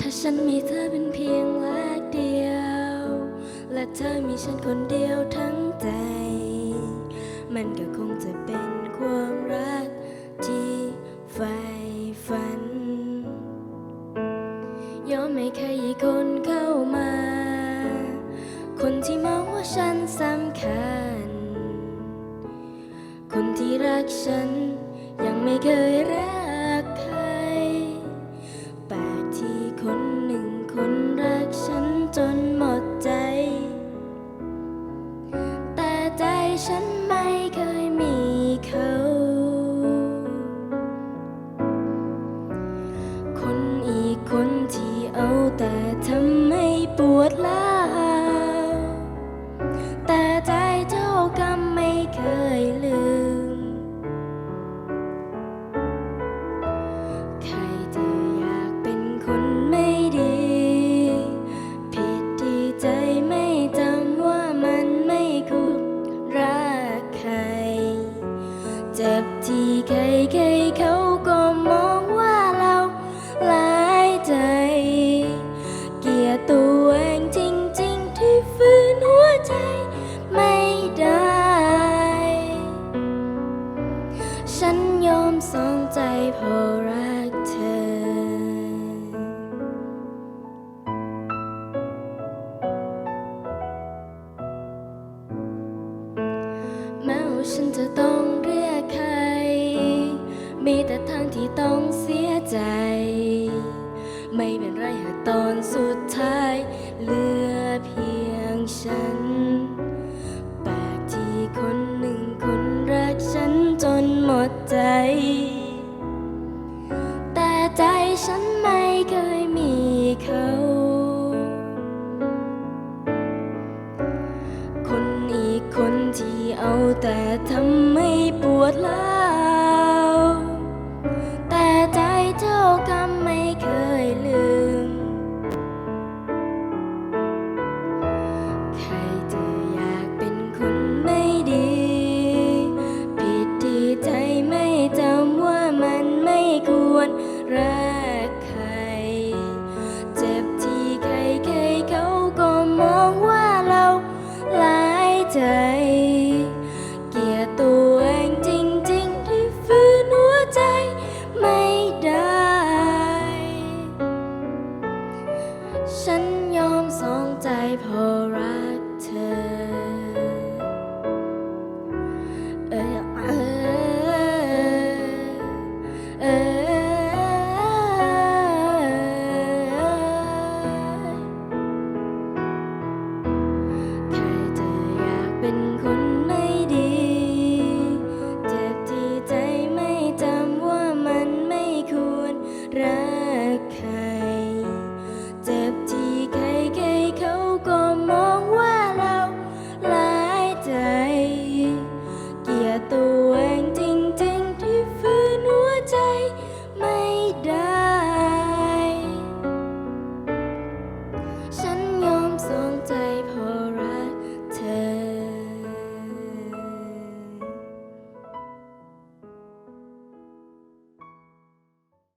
ถ้าฉันมีเธอเป็นเพียงแลกเดียว และเธอมีฉันคนเดียวทั้งใจ มันก็คงจะเป็นความรักที่ใฝ่ฝัน ยอมไม่เคยมีคนเข้ามา คนที่มองว่าฉันสำ ฉันไม่เคย ยอมสองใจเพราะรักเธอ แม้ว่าฉันจะต้องเรียกใคร มีแต่ทางที่ต้องเสียใจ ไม่เป็นไรหากตอนสุดท้ายเลือ แต่ใจฉันไม่ ใจเกียตัวเองจริงๆที่ฝืนหัวใจไม่ได้ ฉันยอมสองใจพอรัก can.